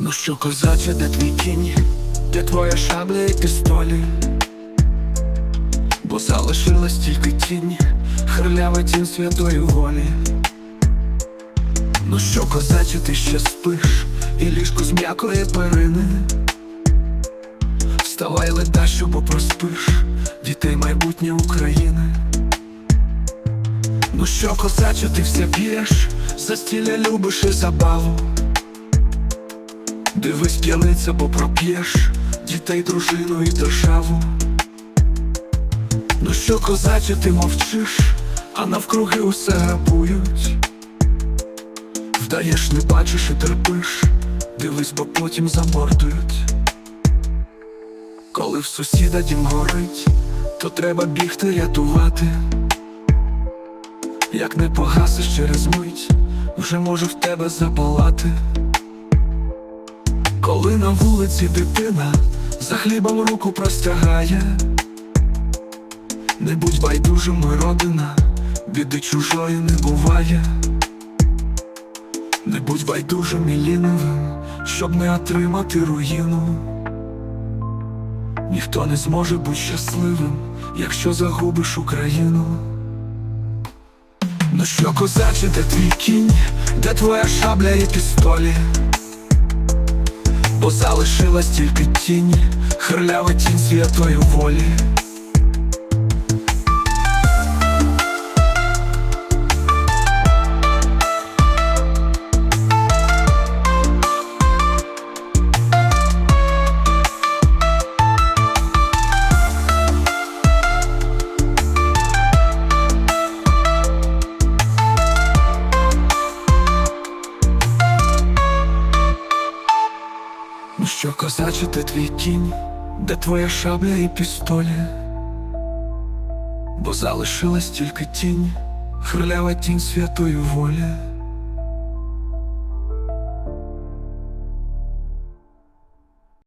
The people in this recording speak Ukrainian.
Ну що, козаче, де твій кінь, де твоя шабля і пістолі? Бо залишилась тільки тінь, хрилява тінь святої волі. Ну що, козаче, ти ще спиш, і ліжко з м'якої перини. Вставай ледащо, бо проспиш дітей майбутнє України. Ну що, козаче, ти все п'єш, за стіля любиш і забаву. Дивись, п'яниця, бо проп'єш дітей, дружину і державу. Ну що, козаче, ти мовчиш, а навкруги усе грабують. Вдаєш, не бачиш і терпиш, дивись, бо потім замордують. Коли в сусіда дім горить, то треба бігти рятувати. Як не погасиш через мить, вже може в тебе запалати. Коли на вулиці дитина за хлібом руку простягає, не будь байдужим, родина, біди чужої не буває. Не будь байдужим і лінивим, щоб не отримати руїну. Ніхто не зможе бути щасливим, якщо загубиш Україну. Ну що, козаче, де твій кінь, де твоя шабля і пістолі? Бо залишилась тільки тінь, хрилява тінь святої волі. Що, козачити твій кінь, де твоя шабля і пістолі? Бо залишилась тільки тінь, хрилява тінь святої волі.